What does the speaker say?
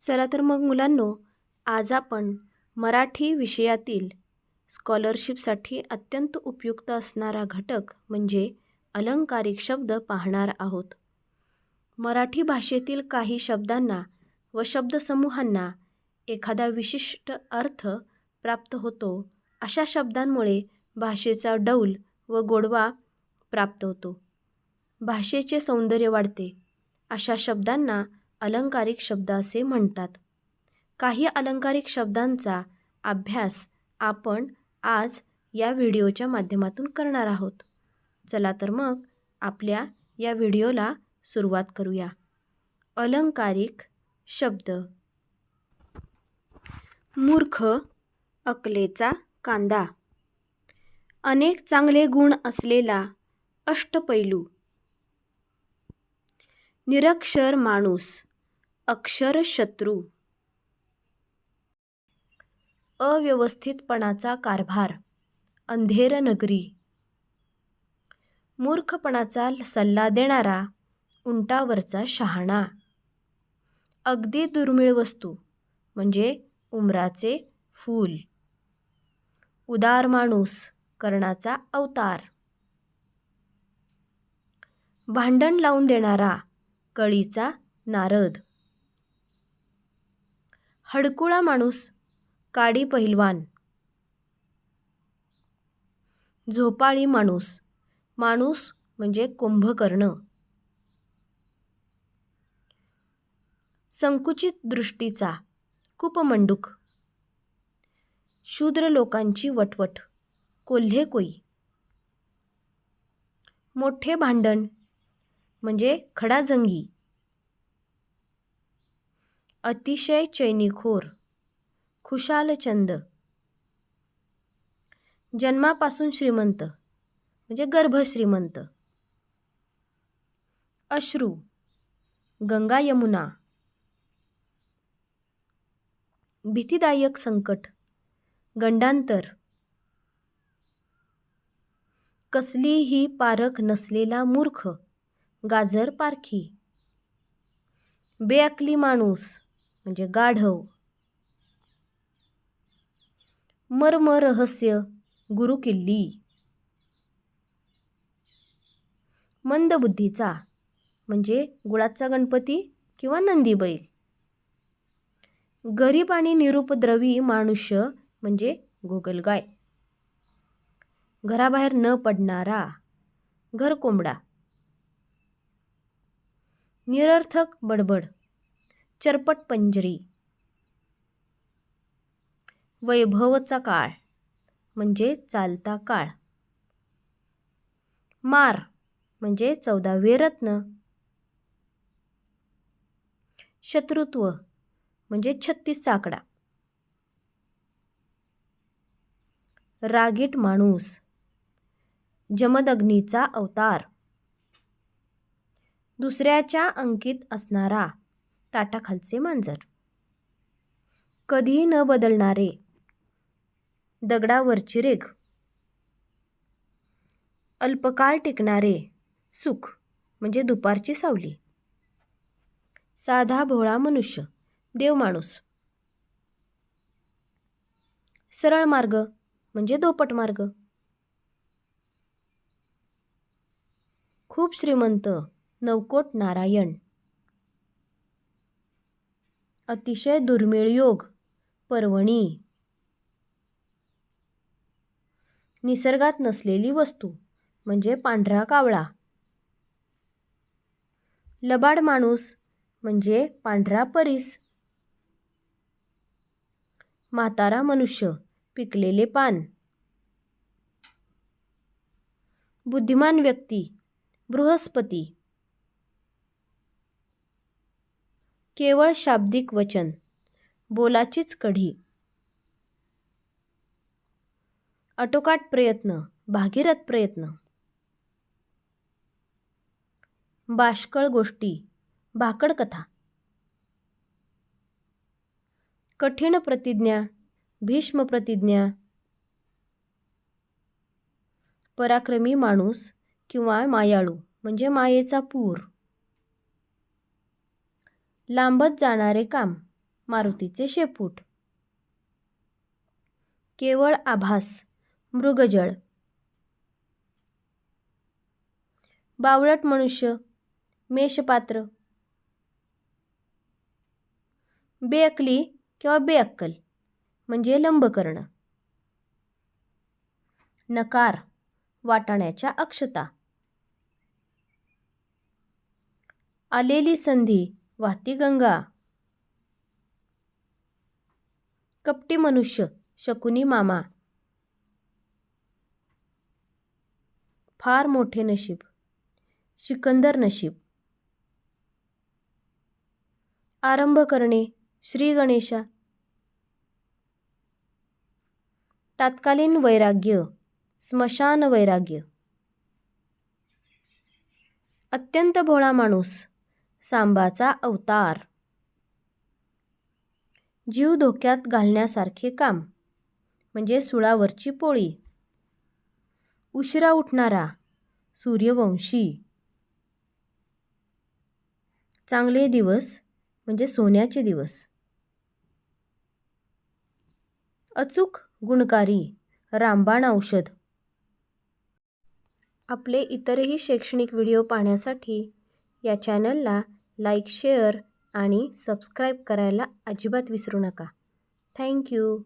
चला तर मग मुलांनो आज आपण मराठी विषयातील स्कॉलरशिपसाठी अत्यंत उपयुक्त असणारा घटक म्हणजे अलंकारिक शब्द पाहणार आहोत. मराठी भाषेतील काही शब्दांना व शब्दसमूहांना एखादा विशिष्ट अर्थ प्राप्त होतो अशा शब्दांमुळे भाषेचा डौल व गोडवा प्राप्त होतो. भाषेचे सौंदर्य वाढते अशा शब्दांना अलंकारिक शब्द असे म्हणतात. काही अलंकारिक शब्दांचा अभ्यास आपण आज या व्हिडिओच्या माध्यमातून करणार आहोत. चला तर मग आपल्या या व्हिडिओला सुरुवात करूया. अलंकारिक शब्द. मूर्ख अकलेचा कांदा. अनेक चांगले गुण असलेला अष्टपैलू. निरक्षर माणूस. अक्षरशत्रू. अव्यवस्थितपणाचा कारभार. अंधेर नगरी मूर्खपणाचा सल्ला देणारा उंटावरचा शहाणा. अगदी दुर्मिळ वस्तू म्हणजे उमराचे फूल. उदार माणूस कर्णाचा अवतार. भांडण लावून देणारा कळीचा नारद. हडकुळा माणूस काडी पहिलवान. झोपाळी माणूस माणूस म्हणजे कुंभकर्ण. संकुचित दृष्टीचा कुपमंडूक शूद्र लोकांची वटवट कोल्हे कोई. मोठे भांडण म्हणजे खडाजंगी अतिशय चैनीखोर खुशालचंद जन्मापासून श्रीमंत म्हणजे गर्भश्रीमंत. अश्रू गंगा यमुना. भीतीदायक संकट गंडांतर. कसलीही पारख नसलेला मूर्ख गाजर पारखी. बेअकली माणूस म्हणजे गाढव. मर्म रहस्य गुरुकिल्ली मंदबुद्धीचा म्हणजे गुळाचा गणपती किंवा नंदीबैल गरीब आणि निरुपद्रवी मानुष्य म्हणजे गोगलगाय घराबाहेर न पडणारा घर कोंबडा निरर्थक बडबड. चरपट पंजरी. वैभवचा काळ म्हणजे चालता काळ. मार म्हणजे चौदावे रत्न. शत्रुत्व म्हणजे छत्तीस साकडा रागीट माणूस जमदग्नीचा अवतार. दुसऱ्याच्या अंकित असणारा ताटाखालचे मांजर. कधीही न बदलणारे दगडावरची रेघ. अल्पकाळ टिकणारे सुख म्हणजे दुपारची सावली. साधा भोळा मनुष्य देवमाणूस सरळ मार्ग म्हणजे दोपट मार्ग. खूप श्रीमंत नवकोट नारायण. अतिशय दुर्मिळ योग पर्वणी. निसर्गात नसलेली वस्तू म्हणजे पांढरा कावळा. लबाड माणूस म्हणजे पांढरा परीस. म्हातारा मनुष्य पिकलेले पान. बुद्धिमान व्यक्ती बृहस्पती. केवळ शाब्दिक वचन. बोलाचीच कढी. अटोकाट प्रयत्न भागीरथ प्रयत्न. बाष्कळ गोष्टी भाकड कथा. कठीण प्रतिज्ञा भीष्म प्रतिज्ञा. पराक्रमी माणूस किंवा मायाळू म्हणजे मायेचा पूर. लांबत जाणारे काम. मारुतीचे शेपूट. केवळ आभास. मृगजळ. बावळट मनुष्य. मेषपात्र. बेअकली किंवा बेअक्कल. म्हणजे लंबकर्ण नकार. वाटाण्याच्या अक्षता. आलेली संधी. वाहती गंगा. कपटी मनुष्य शकुनी मामा. फार मोठे नशीब सिकंदर नशीब. आरंभ करणे श्री गणेशा. तात्कालीन वैराग्य स्मशान वैराग्य. अत्यंत भोळा माणूस सांबाचा अवतार. जीव धोक्यात घालण्यासारखे काम म्हणजे सुळावरची पोळी. उशिरा उठणारा सूर्यवंशी. चांगले दिवस म्हणजे सोन्याचे दिवस. अचूक गुणकारी रामबाण औषध. आपले इतरही शैक्षणिक व्हिडिओ पाहण्यासाठी या चॅनलला लाईक शेअर आणि सबस्क्राईब करायला अजिबात विसरू नका. थँक्यू